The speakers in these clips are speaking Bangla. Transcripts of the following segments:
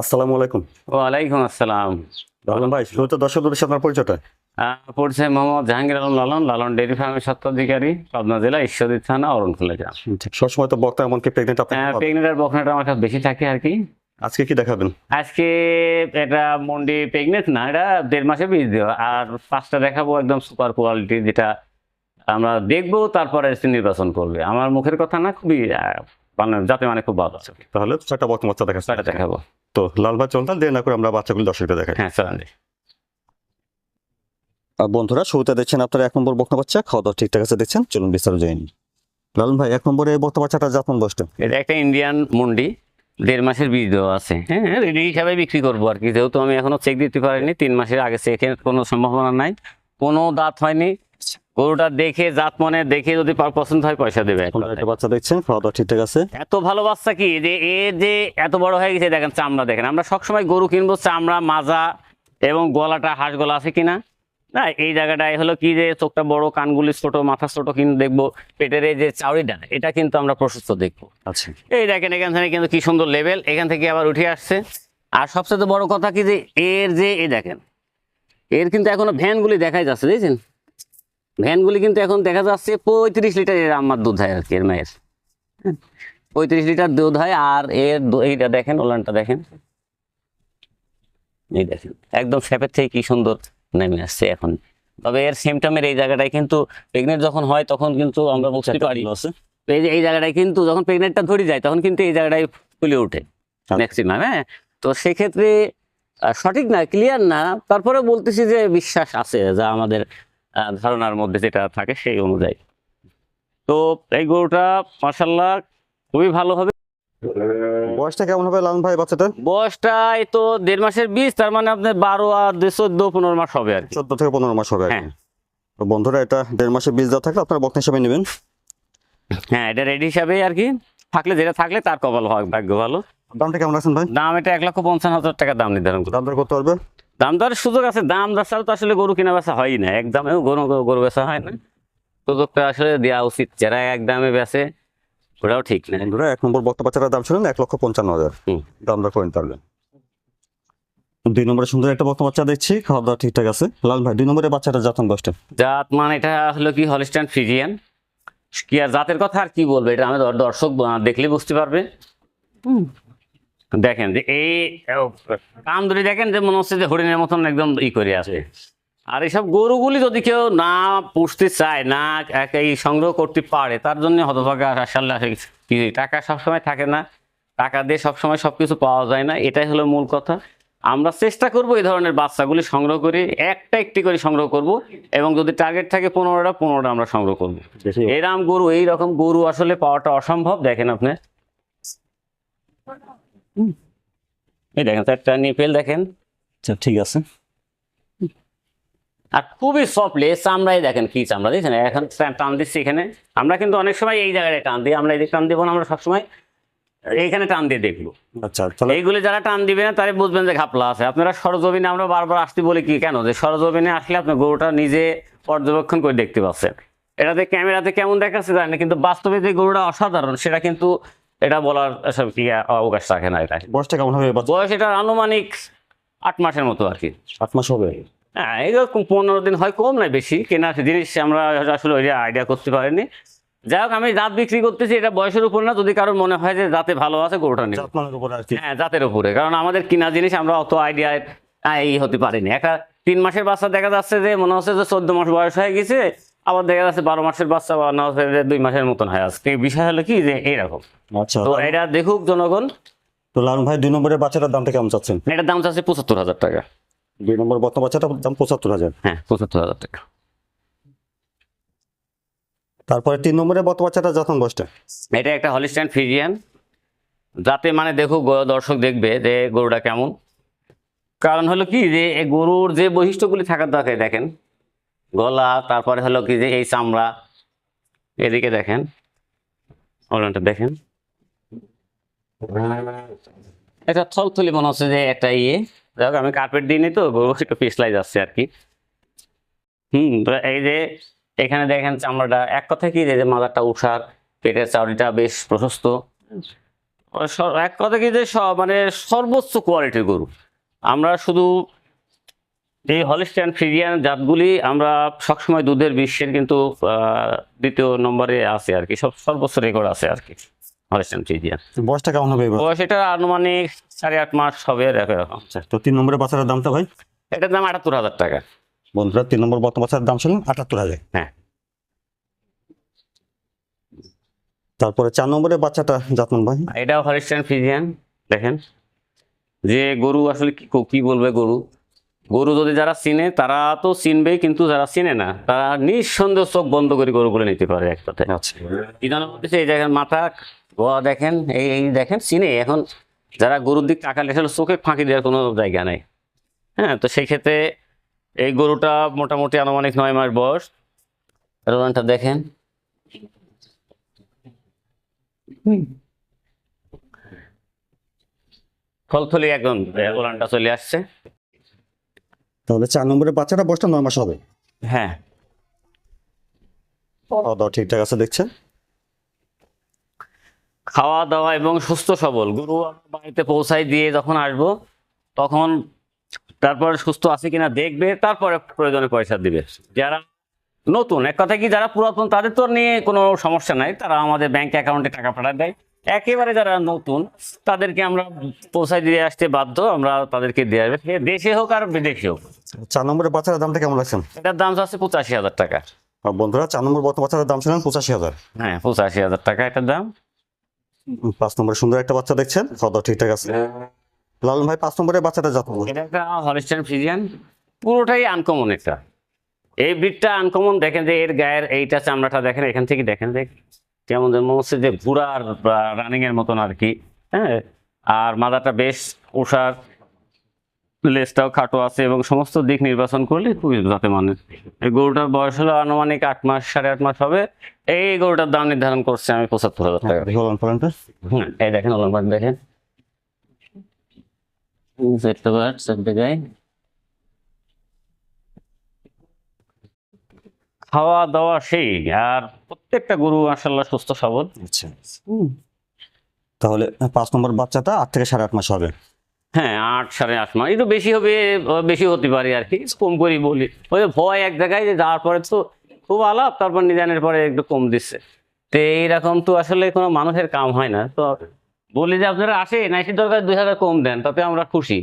আসসালামু আলাইকুম। ওয়ালাইকুম আসসালাম। লালন ভাই শুরুতে দর্শকদের সাথে আপনার পরিচয়টা? পড়ছে মোহাম্মদ জাহাঙ্গীর আলম লালন লালন ডেয়ারি ফার্মের স্বত্বাধিকারী পাবনা জেলা ঈশ্বরদী থানা অরণখোলা গ্রাম। ঠিক সবসময় তো বক্তা এমনকি প্রেগনেন্ট আপনি প্রেগনেন্ট আর বকনাটা আমার কাছে বেশি থাকে আর কি। আজকে কি দেখাবেন? আজকে এটা মন্ডি প্রেগনেন্ট না এটা দেড় মাসে বীজ দেওয়া। আর পাঁচটা দেখাবো একদম সুপার কোয়ালিটি যেটা আমরা দেখব তারপরে সে নির্বাচন করবে। আমার মুখের কথা না খুবই মানে যাতে মানে খুব ভালো আছে তাহলে চারটা বক্তা দেখা দেখাবো। তো লাল ভাই চলতাল দেরি না করে আমরা বাচ্চাগুলো দর্শকদের দেখাই। হ্যাঁ। আর বন্ধুরা শুরুতে দেখছেন আপনারা এক নম্বর বক্তা বাচ্চা খাওয়া দাওয়া ঠিকঠাক আছে দেখছেন? চলুন বিস্তারিত যায়নি লালন ভাই এক নম্বরে বক্তা বাচ্চাটা জাতমান বসটা এটা একটা ইন্ডিয়ান মন্ডি দেড় মাসের বীজ দেওয়া আছে। হ্যাঁ রেডি হিসাবে বিক্রি করব আর কি। যেহেতু আমি এখনও চেক দিতে পারিনি তিন মাসের আগে চেকের কোনো সম্ভাবনা নাই। কোনো দাঁত হয়নি গরুটা দেখে জাত মনে দেখে যদি পছন্দ হয় পয়সা দেবে এক একটা বাচ্চা দেখছেন খাওয়া দাওয়া ঠিকঠাক আছে? এত ভালো বাচ্চা কি? যে এ যে এত বড় হয়ে গেছে দেখেন চামড়া দেখেন। আমরা সবসময় গরু কিনবো চামড়া মাজা এবং গলাটা হাঁস গলা আছে কিনা? না এই জায়গাটায় হলো কি যে চোখটা বড় কানগুলি ছোট মাথা ছোট কিন্তু দেখব পেটের এই যে চাউরিটা এটা কিন্তু আমরা প্রশস্ত দেখব। আচ্ছা। এই দেখেন এখান থেকে কিন্তু কি সুন্দর লেভেল এখান থেকে আবার উঠে আসছে। আর সবচেয়ে বড় কথা কি যে এর যে এ দেখেন এর কিন্তু এখনও ভ্যানগুলি দেখাই যাচ্ছে দেখছেন? ভ্যানগুলি কিন্তু এখন দেখা যাচ্ছে পঁয়ত্রিশ লিটার এর আমার দুধ হয় আর কি এর মায়ের। পঁয়ত্রিশ লিটার দুধ হয় আর এর এইটা দেখেন ওলানটা দেখেন। এই দেখেন একদম স্যাপের থেকে কি সুন্দর নেমে আসছে এখন। তবে এর সিমটমের এই জায়গাটায় কিন্তু প্রেগনেন্ট যখন হয় তখন কিন্তু আমরা বুঝতে পারি। এই যে এই জায়গাটায় কিন্তু যখন প্রেগনেন্টটা ধরে যায় তখন কিন্তু এই জায়গাটায় ফুলে ওঠে ম্যাক্সিমাম হ্যাঁ? তো সেক্ষেত্রে সঠিক না ক্লিয়ার না তারপরে বলতেছি যে বিশ্বাস আছে যা আমাদের ধারণার মধ্যে যেটা থাকে সেই অনুযায়ী। তো এই গরুটা মাসাল্লাহ খুবই ভালো হবে। বয়সটা কেমন হবে লালন ভাই বাচ্চাটা? বয়সটা এই তো দেড় মাসের বীজ তার মানে আপনার বারো আর চোদ্দ পনেরো মাস হবে আর চোদ্দ থেকে পনেরো মাস হবে হ্যাঁ। তো বন্ধুরা এটা দেড় মাসে বীজ দেওয়া থাকলে আপনারা বক্তা হিসাবে নেবেন। হ্যাঁ এটা রেডি হিসাবে আর কি। থাকলে যেটা থাকলে তার কপাল হয়, ভাগ্য ভালো। দামটা কেমন আছেন ভাই? দাম এটা এক লক্ষ পঞ্চান্ন হাজার টাকা দাম নির্ধারণ করতে দাম দর করতে পারবে? দাম দরের সুযোগ আছে দাম দর ছাড়া তো আসলে গরু কেনা বেচা হয় না। একদমে গরু গরু বেচা হয় না। সুযোগটা আসলে দেওয়া উচিত। যারা এক দামে বেচে ওটাও ঠিক না। বন্ধুরা এক নম্বর বক্তা বাচ্চাটার দাম শুনেন এক লক্ষ পঞ্চান্ন হাজার। হুম। দাম দর করে নিতে পারবেন দুই নম্বরে সুন্দর একটা বক্তা বাচ্চা দেখছি খাওয়া দাওয়া ঠিকঠাক আছে। লাল ভাই দুই নম্বরে বাচ্চাটা জাতন বসটা জাত মানে এটা হলো কি হলিস্টান ফ্রিজিয়ান কি আর জাতের কথা আর কি বলব? এটা আমাদের দর্শক দেখলে বুঝতে পারবে। হুম। দেখেন যে এই কাম ধরে দেখেন যে মনে হচ্ছে যে হরিণের মতন একদম ই করে আছে। আর এইসব গরুগুলি যদি কেউ না পুষতে চায় না এই সংগ্রহ করতে পারে তার জন্য হতভাগা আসলে কি টাকা সবসময় থাকে না টাকা দিয়ে সবসময় সবকিছু পাওয়া যায় না এটাই হলো মূল কথা। আমরা চেষ্টা করব এই ধরনের বাচ্চাগুলি সংগ্রহ করে একটা একটি করে সংগ্রহ করব এবং যদি টার্গেট থাকে পনেরোটা পনেরোটা আমরা সংগ্রহ করব। এরাম গরু এই রকম গরু আসলে পাওয়াটা অসম্ভব দেখেন আপনি। এই দেখেন চারটা নিপেল দেখেন। আচ্ছা ঠিক আছে। আর খুবই সফটলি চামড়াই দেখেন কি চামড়া দিয়েছেন এখন টান দিচ্ছি এখানে। আমরা কিন্তু অনেক সময় এই জায়গায় টান দিই আমরা এই টান দিব না আমরা সবসময় এইখানে টান দিয়ে দেখব। আচ্ছা এইগুলি যারা টান দিবে না তারা বুঝবেন যে ঘাপলা আছে। আপনারা সরজমিনে আমরা বারবার আসতে বলি কি কেন? যে সরজমিনে আসলে আপনি গরুটা নিজে পর্যবেক্ষণ করে দেখতে পাচ্ছেন। এটাতে ক্যামেরাতে কেমন দেখাচ্ছে জানি না, কিন্তু বাস্তবে যে গরুটা অসাধারণ সেটা কিন্তু এটা বলার অবকাশ রাখে না এটা বয়সটা কেমন হবে বয়স এটা আনুমানিক আট মাসের মতো আর কি। আট মাস হবে? হ্যাঁ এরকম পনেরো দিন হয় কম নয় বেশি। কেনা জিনিস আমরা আসলে ওই আইডিয়া করতে পারিনি। যাই হোক আমি জাত বিক্রি করতেছি এটা বয়সের উপর না। যদি কারোর মনে হয় যে জাতে ভালো আছে গরুটা কি। হ্যাঁ জাতের উপরে। কারণ আমাদের কিনা জিনিস আমরা অত আইডিয়া এই হতে পারিনি। একটা তিন মাসের বাচ্চা দেখা যাচ্ছে যে মনে হচ্ছে যে চোদ্দ মাস বয়স হয়ে গেছে। আবার দেখা যাচ্ছে বারো মাসের বাচ্চা বা না দুই মাসের মতন হয় আজকে। বিষয় হলো কি যে এইরকম আচ্ছা তো এটা দেখুক জনগণ। তো লালন ভাই দুই নম্বরের বাচ্চাটার দামটা কেমন চাচ্ছেন? এটার দাম চাচ্ছে পঁচাত্তর হাজার টাকা। দুই নম্বর বর্তমান বাচ্চাটার দাম পঁচাত্তর হাজার। হ্যাঁ পঁচাত্তর হাজার টাকা। তারপরে তিন নম্বরের বর্তমান বাচ্চাটা যতন বয়সটা? এটা একটা হলিস্টাইন ফিজিয়ান যাতে মানে দেখুক দর্শক দেখবে যে গরুটা কেমন। কারণ হলো কি যে এই গরুর যে বৈশিষ্ট্যগুলি থাকার দরকার দেখেন। গলা, তারপরে হলো কি যে এই চামড়া। এদিকে দেখেন। ওলানটা দেখেন। এটা থলথলি মনে হচ্ছে যে একটা ইয়ে। দেখো আমি কার্পেট দিইনি তো একটু পিছলাই যাচ্ছে আর কি। হুম এই যে এখানে দেখেন চামড়াটা। এক কথা কি যে মাথাটা উষার পেটের চাউরিটা বেশ প্রশস্ত। এক কথা কি যে মানে সর্বোচ্চ কোয়ালিটির গরু। আমরা শুধু এই হলিস্টাইন ফ্রিজিয়ান জাতগুলি আমরা সবসময় দুধের বিশ্বের কিন্তু দ্বিতীয় নম্বরে আছে আর কি। সব সর্বোচ্চ রেকর্ড আছে আর কি হলিস্টাইন ফ্রিজিয়ান। বয়সটা কেমন হবে ও সেটা আনুমানিক সাড়ে আট মাস হবে এরকম। আচ্ছা তো তিন নম্বরের বাচ্চাটার দামটা ভাই? এটার দাম আটাত্তর হাজার টাকা। বন্ধুরা তিন নম্বর বর্তমান বাচ্চার দাম ছিল আটাত্তর হাজার। হ্যাঁ। তারপরে চার নম্বরের বাচ্চাটা জাতমান ভাই? এটাও হলিস্টাইন ফ্রিজিয়ান দেখেন। যে গরু আসলে কি কি বলবে গরু? গরু যদি যারা চিনে তারা তো চিনবেই কিন্তু যারা চিনে না তারা নিঃসন্দেহ চোখ বন্ধ করে গরুগুলো নিতে পারে এক কথায়। আচ্ছা। এই জায়গায় মাথা গোয়া দেখেন এই এই দেখেন চিনে। এখন যারা গরুর দিক টাকা আসলে চোখে ফাঁকি দেওয়ার কোনো জায়গা নেই। হ্যাঁ তো সেই ক্ষেত্রে এই গরুটা মোটামুটি আনুমানিক নয় মাস বয়স। রোলানটা দেখেন। থলথলি একদম রোলানটা চলে আসছে। তাহলে চার নম্বরের বাচ্চাটা বয়সটা নয় মাস হবে। হ্যাঁ। খাওয়া দাওয়া ঠিকঠাক আছে দেখছেন? খাওয়া দাওয়া এবং সুস্থ সবল। গরু বাড়িতে পৌঁছাই দিয়ে যখন আসব তখন তারপরে সুস্থ আছে কিনা দেখবে তারপরে প্রয়োজনে পয়সা দিবে। যারা নতুন এক কথা কি যারা পুরাতন তাদের তো নিয়ে কোনো সমস্যা নাই। তারা আমাদের ব্যাংক অ্যাকাউন্টে টাকা পাঠায় দেয়। একেবারে যারা নতুন তাদেরকে আমরা পৌঁছায় দিয়ে আসতে বাধ্য আমরা তাদেরকে দেওয়া সে দেশে হোক আর বিদেশে হোক। চার নম্বরের বাচ্চাটার দামটা কেমন লাগছেন এটার দাম আছে পঁচাশি হাজার টাকা। বন্ধুরা চার নম্বর বাচ্চাটার দাম ছিলেন পঁচাশি হাজার। হ্যাঁ পঁচাশি হাজার টাকা এটার দাম। পাঁচ নম্বরে সুন্দর একটা বাচ্চা দেখছেন খাওয়া ঠিকঠাক আছে। লালন ভাই পাঁচ নম্বরের বাচ্চাটা জাত এটা একটা হলিস্টাইন ফ্রিজিয়ান পুরোটাই আনকমন এটা এই ব্রিডটা আনকমন দেখেন যে এর গায়ের এইটা চামড়াটা দেখেন এখান থেকে দেখেন যে যেন মনে হচ্ছে যে ঘোড়ার রানিং এর মতন আর কি হ্যাঁ? আর মাদাটা বেশ উষার লেজটাও খাটো আছে এবং সমস্ত দিক নির্বাচন করলে খুবই যাতে মানে এই গরুটার বয়স হলো আনুমানিক আট মাস সাড়ে আট মাস হবে। এই গরুটার দাম নির্ধারণ করছে আমি পঁচাত্তর হাজার টাকা। এই দেখেন দেখেন সেটটা গায়ে খাওয়া দাওয়া সেই আর প্রত্যেকটা গরু মাসাল্লাহ সুস্থ সবল। আচ্ছা। তাহলে পাঁচ নম্বর বাচ্চাটা আট থেকে সাড়ে আট মাস হবে। হ্যাঁ আট সাড়ে আট মাস। একটু বেশি হবে বেশি হতে পারে আর কি কম করি বলি। ওই ভয় এক জায়গায় যে যাওয়ার পরে তো খুব আলাপ তারপর নিজানের পরে একটু কম দিচ্ছে। তো এইরকম তো আসলে কোনো মানুষের কাম হয় না। তো বলি যে আপনারা আসে নাইসির দরকার দুই হাজার কম দেন তাতে আমরা খুশি।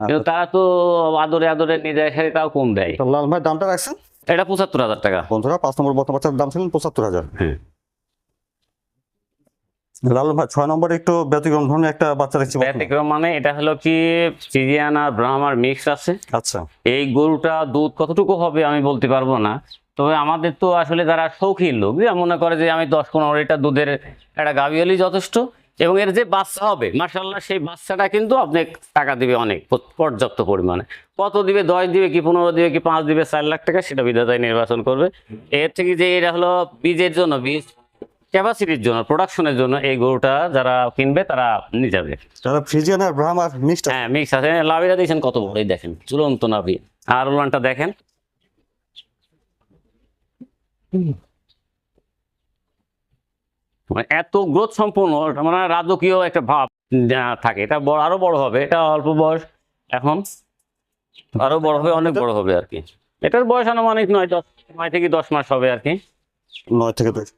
কিন্তু তারা তো আদরে আদরে নিজের সাথে তাও কম দেয়। তো লালন ভাই দামটা রাখছেন? এটা পঁচাত্তর হাজার টাকা। বন্ধুরা পাঁচ নম্বর বর্তমান বাচ্চার দাম ছিলেন পঁচাত্তর হাজার। হ্যাঁ। লালন ভাই ছয় নম্বরে একটু ব্যতিক্রম ধরনের একটা বাচ্চা দেখছি বর্তমানে। ব্যতিক্রম মানে এটা হলো কি সিজিয়ান আর ব্রাহ্মার মিক্স আছে। আচ্ছা। এই গরুটা দুধ কতটুকু হবে আমি বলতে পারব না। তবে আমাদের তো আসলে যারা শৌখিন লোক যে মনে করে যে আমি দশ পনেরো লিটার দুধের একটা গাভি হলেই যথেষ্ট। এবং এর যে বাচ্চা হবে মার্শাল্লাহ সেই বাচ্চাটা কিন্তু আপনি টাকা দিবে অনেক পর্যাপ্ত পরিমাণে। কত দিবে? দশ দিবে কি পনেরো দিবে কি পাঁচ দিবে? চার লাখ টাকা সেটা বিধাতায় নির্বাচন করবে। এর থেকে যে এটা হলো বীজের জন্য বীজ ক্যাপাসিটির জন্য প্রোডাকশনের জন্য এই গরুটা যারা কিনবে তারা নিয়ে যাবে। যারা ফ্রিজিয়ান আর ব্রাহ্মার মিক্সড হ্যাঁ মিক্স আছে। লাভিটা দিয়েছেন কত বড়? এই দেখেন চূড়ান্ত নাভি আর উলানটা দেখেন। মানে এত গ্রোথ সম্পূর্ণ মানে রাজকীয় একটা ভাব থাকে এটা বড় আরও বড় হবে এটা অল্প বয়স এখন আরও বড় হবে অনেক বড় হবে আর কি। এটার বয়স আনুমানিক নয় দশ নয় থেকে দশ মাস হবে আর কি। নয় থেকে দশ।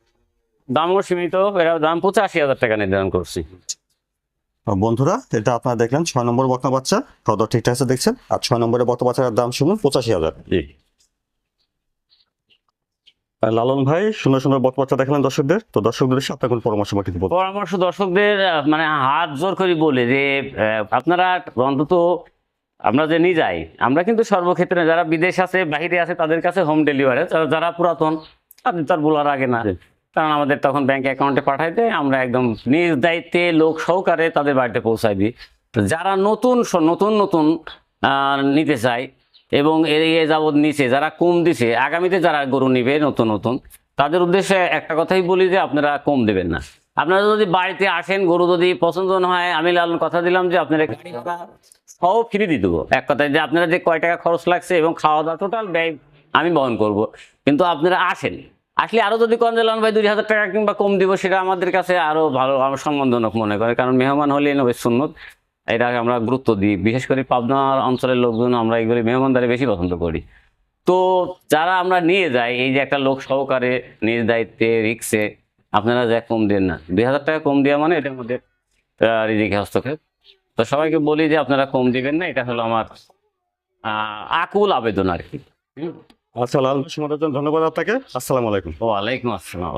দামও সীমিত এটা দাম পঁচাশি হাজার টাকা নির্ধারণ করছি। বন্ধুরা এটা আপনারা দেখলেন ছয় নম্বর বকনা বাচ্চা দাওয়া ঠিকঠাক আছে দেখছেন? আর ছয় নম্বরের বকনা বাচ্চার দাম শুনুন পঁচাশি হাজার। লালন ভাই সুন্দর সুন্দর বক বাচ্চা দেখলেন দর্শকদের। তো দর্শকদের সাথে কোন পরামর্শ বা কিছু বলবেন? পরামর্শ দর্শকদের মানে হাত জোর করে বলে যে আপনারা অন্তত আমরা যে নিয়ে যাই আমরা কিন্তু সর্বক্ষেত্রে যারা বিদেশ আছে বাহিরে আছে তাদের কাছে হোম ডেলিভারি যারা পুরাতন আপনি তার বলার আগে না। কারণ আমাদের তখন ব্যাংক অ্যাকাউন্টে পাঠাই দেয় আমরা একদম নিজ দায়িত্বে লোক সহকারে তাদের বাড়িতে পৌঁছাই দিই। যারা নতুন নতুন নতুন নিতে চায় এবং এড়িয়ে যাবৎ নিচে যারা কম দিছে আগামীতে যারা গরু নিবে নতুন নতুন তাদের উদ্দেশ্যে একটা কথাই বলি যে আপনারা কম দেবেন না। আপনারা যদি বাড়িতে আসেন গরু যদি পছন্দ না হয় আমি লালন কথা দিলাম যে আপনারা গাড়ি ভাড়া সব ফ্রি দিয়ে দেবো। এক কথায় যে আপনারা যে কয় টাকা খরচ লাগছে এবং খাওয়া দাওয়া টোটাল ব্যয় আমি বহন করব। কিন্তু আপনারা আসেন আসলে আরও যদি কম দিলাম ভাই দুই হাজার টাকা কিংবা কম দিব সেটা আমাদের কাছে আরও ভালো আমার সম্মানজনক মনে করে। কারণ মেহমান হলে নবে সুন্নত। এটাকে আমরা গুরুত্ব দিই। বিশেষ করে পাবনার অঞ্চলের লোকজন আমরা এগুলি মেহমানদারি বেশি পছন্দ করি। তো যারা আমরা নিয়ে যাই এই যে একটা লোক সহকারে নিজ দায়িত্বে রিক্সে আপনারা যা কম দেন না। দুই হাজার টাকা কম দেওয়া মানে এটার মধ্যে আহ, রিজিকে হস্তক্ষেপ। তো সবাইকে বলি যে আপনারা কম দিবেন না এটা হলো আমার আকুল আবেদন আর কি। আচ্ছা লাল ধন্যবাদ আপনাকে। আসসালামু আলাইকুম। ওয়ালাইকুম আসসালাম।